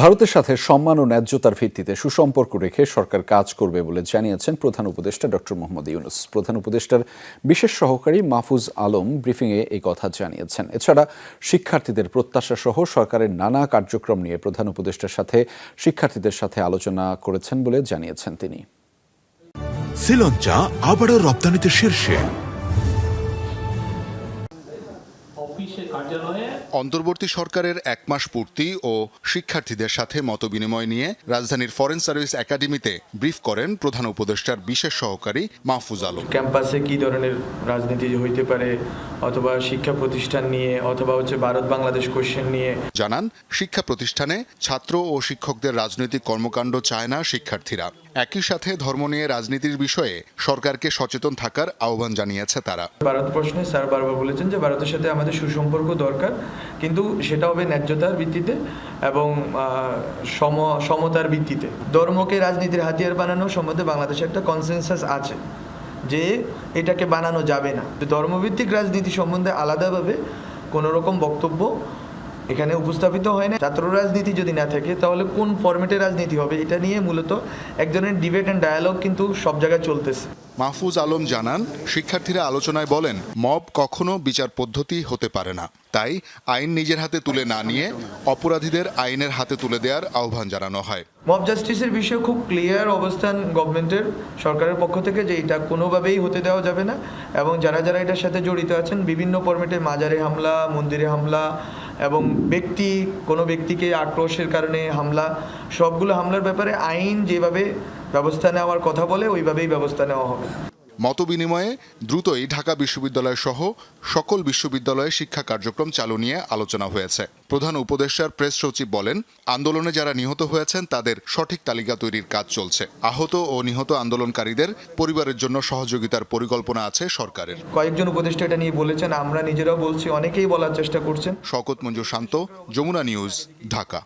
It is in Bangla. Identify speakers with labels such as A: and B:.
A: ভারতের সাথে সম্মান ও ন্যায্যতার ভিত্তিতে সুসম্পর্ক রেখে সরকার কাজ করবে বলে জানিয়েছেন প্রধান উপদেষ্টা ডক্টর মোহাম্মদ ইউনুস। প্রধান উপদেষ্টার বিশেষ সহকারী মাহফুজ আলম ব্রিফিংয়ে এই কথা জানিয়েছেন। এছাড়া শিক্ষার্থীদের প্রত্যাশা সহ সরকারের নানা কার্যক্রম নিয়ে প্রধান উপদেষ্টার সাথে শিক্ষার্থীদের সাথে আলোচনা করেছেন বলে জানিয়েছেন তিনি।
B: শ্রীলঞ্চা আবারও রপ্তানিতে শীর্ষে।
C: অন্তর্বর্তী সরকারের এক মাস পূর্তি ও শিক্ষার্থীদের সাথে মতবিনিময় নিয়ে রাজধানীর ফরেন সার্ভিস একাডেমিতে ব্রিফ করেন প্রধান উপদেষ্টার বিশেষ সহকারী মাহফুজ আলম।
D: ক্যাম্পাসে কি ধরনের রাজনীতি হইতে পারে অথবা শিক্ষা প্রতিষ্ঠান নিয়ে অথবা হচ্ছে ভারত বাংলাদেশ কোশ্চেন নিয়ে?
C: জানান শিক্ষা প্রতিষ্ঠানে ছাত্র ও শিক্ষকদের রাজনৈতিক কর্মকাণ্ড চায় না শিক্ষার্থীরা। একই সাথে ধর্ম নিয়ে রাজনীতির বিষয়ে সরকারকে সচেতন থাকার আহ্বান জানিয়েছে তারা।
D: ভারত প্রশ্নে স্যার বারবার বলেছেন যে ভারতের সাথে আমাদের সুসম্পর্ক দরকার, কিন্তু সেটা হবে ন্যায্যতার ভিত্তিতে এবং সম, সমতার ভিত্তিতে। ধর্মকে রাজনীতির হাতিয়ার বানানো সম্বন্ধে বাংলাদেশে একটা কনসেনসাস আছে যে এটাকে বানানো যাবে না। ধর্মভিত্তিক রাজনীতি সম্বন্ধে আলাদাভাবে কোনো রকম বক্তব্য এখানে উপস্থাপিত হয় না। ছাত্র রাজনীতি যদি না থাকে তাহলে কোন ফরম্যাটে রাজনীতি হবে? এটা নিয়ে মূলত একজনের ডিবেট অ্যান্ড ডায়ালগ কিন্তু সব জায়গায় চলতেছে।
C: মাহফুজ আলম জানান শিক্ষার্থীরা আলোচনায় বলেন মব কখনো বিচার পদ্ধতি হতে পারে না। তাই আইন নিজের হাতে তুলে না নিয়ে অপরাধীদের আইনের হাতে তুলে দেওয়ার আহ্বান জানানো হয়।
D: মব জাস্টিসের বিষয়ে খুব ক্লিয়ার অবস্থান গভর্নমেন্টের সরকারের পক্ষ থেকে যে এটা কোনোভাবেই হতে দেওয়া যাবে না। এবং যারা যারা এটার সাথে জড়িত আছেন বিভিন্ন ফরম্যাটে মাজারে হামলা মন্দিরে হামলা এবং ব্যক্তি, কোনো ব্যক্তিকে আক্রোশের কারণে হামলা, সবগুলো হামলার ব্যাপারে আইন যেভাবে ব্যবস্থা নেওয়ার কথা বলে, ওইভাবেই ব্যবস্থা নেওয়া হবে।
C: মতবিনিময়ে দ্রুতই ঢাকা বিশ্ববিদ্যালয় সহ সকল বিশ্ববিদ্যালয়ে শিক্ষা কার্যক্রম চালু নিয়ে আলোচনা হয়েছে। প্রধান উপদেষ্টার প্রেস সচিব বলেন আন্দোলনে যারা নিহত হয়েছেন তাদের সঠিক তালিকা তৈরির কাজ চলছে। আহত ও নিহত আন্দোলনকারীদের পরিবারের জন্য সহযোগিতার পরিকল্পনা আছে সরকারের।
D: কয়েকজন উপদেষ্টা এটা নিয়ে বলেছেন আমরা নিজেরাও বলছি অনেকেই বলার চেষ্টা করছেন।
C: শকত মঞ্জুর শান্ত যমুনা নিউজ ঢাকা।